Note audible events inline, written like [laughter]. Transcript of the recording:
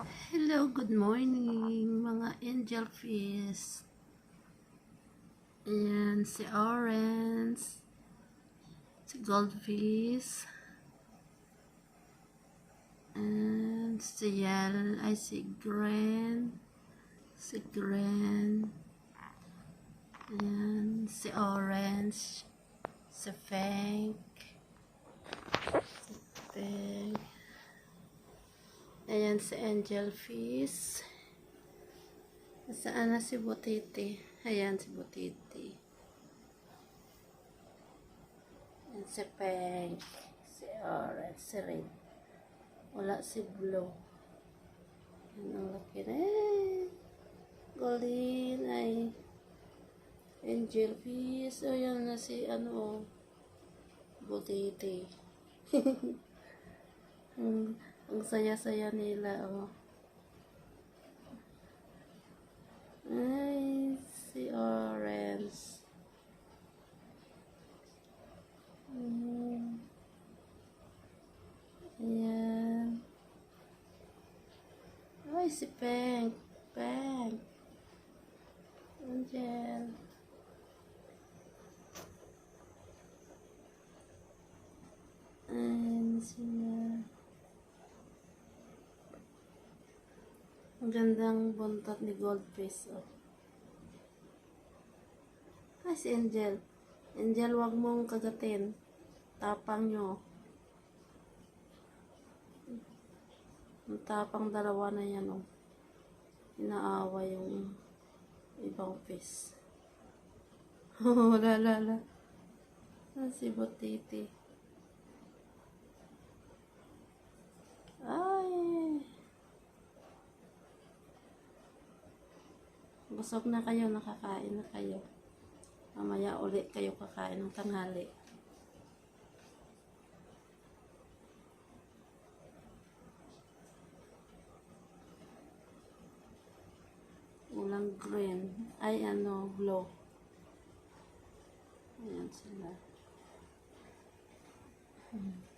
Hello, good morning mga angel fish. Ayan, si orange, si goldfish, and si yellow, ay si green, si green, and si orange, si pink, si pink, Ayan si Angel Fish. Saan na si Butiti? Ayan si Butiti. Ayan si Pink. Si Orange. Si Red. Wala si Blue. Ayan ang laki na. Eh, Golden ay Angel Fish. Ayan na si ano Butiti. [laughs] Hmm. Ang saya-saya nila, oh. Ay, si Orange. Mm. Ayan. Ay, si Pink. Pink. Angel. Ayan sila. Ang gandang buntot ni Goldfish, oh. Ay, si Angel. Angel, wag mong kagatin. Tapang nyo. Ang tapang dalawa na yan, oh. Inaawa yung ibang fish. [laughs] Oh, la la la. Ah, si Butiti. Ay. Busog na kayo, nakakain na kayo. Mamaya ulit kayo kakain ng tanghali. Ulang green. Ay, ano, blue. Ayan sila. Hmm.